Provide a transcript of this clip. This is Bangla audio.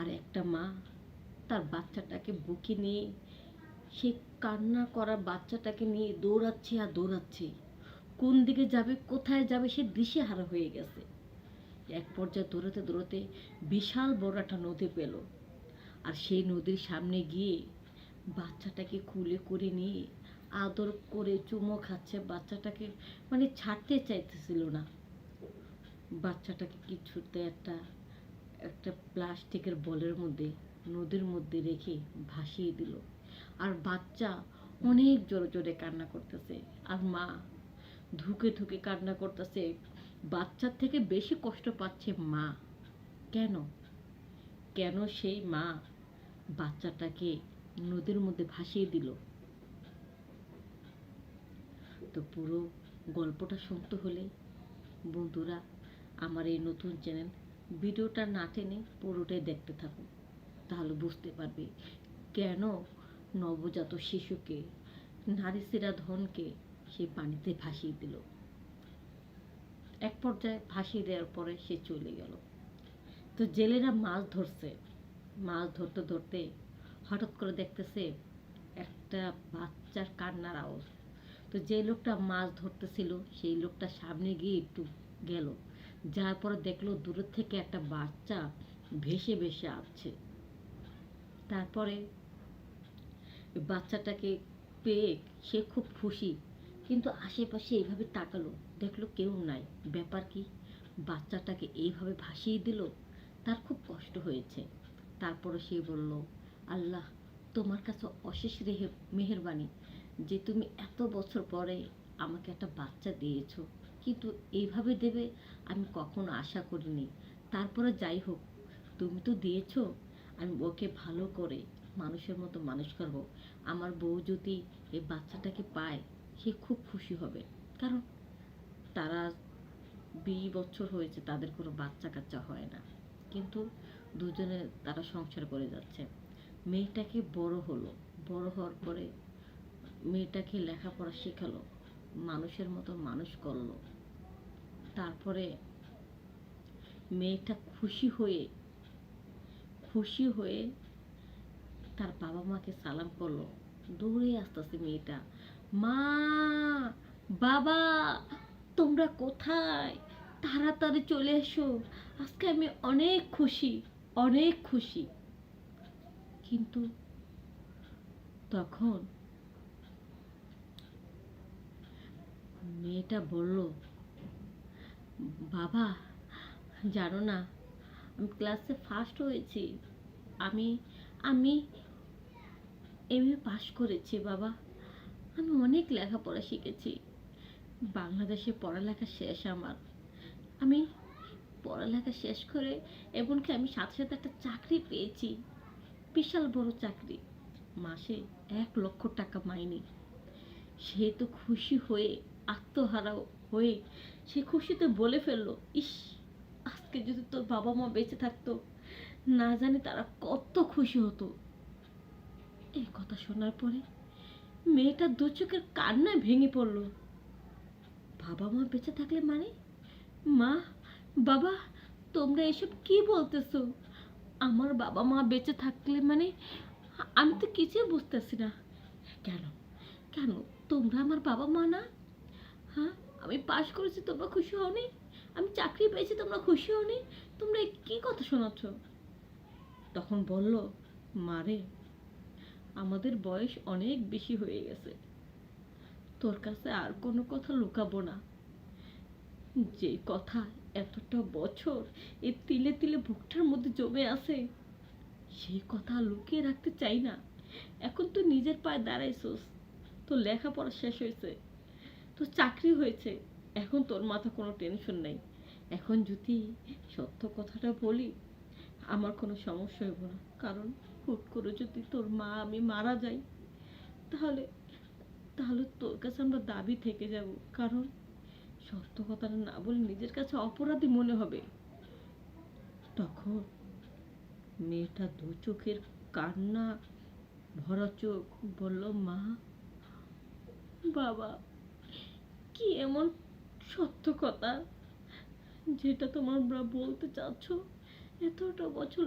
আর একটা মা তার বাচ্চাটাকে বুকে নিয়ে, সে কান্না করা বাচ্চাটাকে নিয়ে দৌড়াচ্ছে আর দৌড়াচ্ছে। কোন দিকে যাবে, কোথায় যাবে, সে দিশেহারা হয়ে গেছে। এক পর্যায়ে দৌড়াতে দৌড়াতে বিশাল বড় একটা নদী পেল। আর সেই নদীর সামনে গিয়ে বাচ্চাটাকে কুলে করে নিয়ে আদর করে চুমো খাচ্ছে। বাচ্চাটাকে মানে ছাড়তে চাইতেছিল না। বাচ্চাটাকে কিছুতে একটা একটা প্লাস্টিকের বলের মধ্যে, নদীর মধ্যে রেখে ভাসিয়ে দিল। আর বাচ্চা অনেক জোরে জোরে কান্না করতেছে। আর মা ধুকে ধুকে কান্না করতেছে। বাচ্চার থেকে বেশি কষ্ট পাচ্ছে মা। কেন? কেন সেই মা বাচ্চাটাকে নদীর মধ্যে ভাসিয়ে দিল? তো পুরো গল্পটা শুনতে হলে বন্ধুরা, আমার এই নতুন চ্যানেল ভিডিওটা না টেনে পুরোটাই দেখতে থাকুন। তাহলে বুঝতে পারবে কেন নবজাত শিশুকে, নারী সেরা ধনকে সে পানিতে ভাসিয়ে দিল। এক পর্যায়ে ভাসিয়ে দেওয়ার পরে সে চলে গেল। তো জেলেরা মাছ ধরছে। মাছ ধরতে ধরতে হঠাৎ করে দেখতেছে একটা বাচ্চার কান্নার আওয়াজ। তো যে লোকটা মাছ ধরতেছিল, সেই লোকটা সামনে গিয়ে একটু গেল। যার পরে দেখল দূরের থেকে একটা বাচ্চা ভেসে ভেসে আসছে। তারপরে বাচ্চাটাকে পেয়ে সে খুব খুশি, কিন্তু আশেপাশে এইভাবে তাকালো, দেখল কেউ নাই। ব্যাপার কি? বাচ্চাটাকে এইভাবে ভাসিয়ে দিল, তার খুব কষ্ট হয়েছে। তারপরে সে বলল, আল্লাহ, তোমার কাছে অশেষ রেহে, মেহেরবানি যে তুমি এত বছর পরে আমাকে একটা বাচ্চা দিয়েছ। কিন্তু এইভাবে দেবে আমি কখনো আশা করিনি। তারপরে যাই হোক, তুমি তো দিয়েছ, আমি ওকে ভালো করে মানুষের মতো মানুষ করব। আমার বউ যদি এই বাচ্চাটাকে পায়, সে খুব খুশি হবে। কারণ তারা বিশ বছর হয়েছে, তাদের কোনো বাচ্চা কাচ্চা হয় না। কিন্তু দুজনে তারা সংসার করে যাচ্ছে। মেয়েটাকে বড় হলো। বড় হওয়ার পরে মেয়েটাকে লেখাপড়া শেখালো। মানুষের মতো মানুষ করল। তারপরে মেয়েটা খুশি হয়ে খুশি হয়ে তার বাবা মাকে সালাম করল। দৌড়ে আসতেছে মেয়েটা। মা, বাবা, তোমরা কোথায়? তাড়াতাড়ি চলে এসো। আজকে আমি অনেক খুশি অনেক খুশি। কিন্তু তখন মেয়েটা বলল, বাবা, জানো না, আমি ক্লাসে ফার্স্ট হয়েছি। আমি আমি এম এ পাশ করেছি, বাবা। আমি অনেক লেখাপড়া শিখেছি। বাংলাদেশে পড়ালেখা শেষ আমার। আমি পড়ালেখা শেষ করে, এমনকি আমি সাথে সাথে একটা চাকরি পেয়েছি। বিশাল বড় চাকরি। মাসে এক লক্ষ টাকা মাইনে। সে তো খুশি হয়ে আত্মহারা হয়ে সে খুশিতে বলে ফেলল, ইস, আজকে যদি তোর বাবা মা বেঁচে থাকতো, না জানি তারা কত খুশি হতো। এই কথা শোনার পরে মেয়েটা দু চোখের কান্নায় ভেঙে পড়ল। বাবা মা বেঁচে থাকলে মানে? মা, বাবা, তোমরা এসব কি বলতেছো? আমার বাবা মা বেঁচে থাকলে মানে? আমি তো কিছুই বুঝতেছি না। কেন? কেন? তোমরা আমার বাবা মা না? হ্যাঁ আমি পাশ করেছি, তোমরা খুশি হওনি। আমি চাকরি পেয়েছি, তোমরা খুশি হওনি। তোমরা এ কি কথা শোনাচ্ছ? তখন বলল মারে আমাদের বয়স অনেক বেশি হয়ে গেছে। তোর কাছে আর কোনো কথা লুকাবো না। যে কথা এতটা বছর এই তিলে তিলে বুকটার মধ্যে জমে আছে সেই কথা লুকিয়ে রাখতে চাই না। এখন তো নিজের পায়ে দাঁড়াইছস। তোর লেখাপড়া শেষ হয়েছে। তোর চাকরি হয়েছে। এখন তোর মাথা কোনো টেনশন নেই। এখন যদি সত্য কথাটা বলি, আমার কোনো সমস্যা হইব না। কারণ হুট করে যদি তোর মা আমি মারা যাই, তাহলে তাহলে তোর কাছে আমরা দাবি থেকে যাব। কারণ সত্য কথাটা না বলে নিজের কাছে অপরাধী মনে হবে। তখন মেয়েটা দু চোখের কান্না, ভরা চোখ, বলল, মা, বাবা কি এমন সত্য কথা যেটা তোমরা বলতে চাচ্ছ? এতটা বছর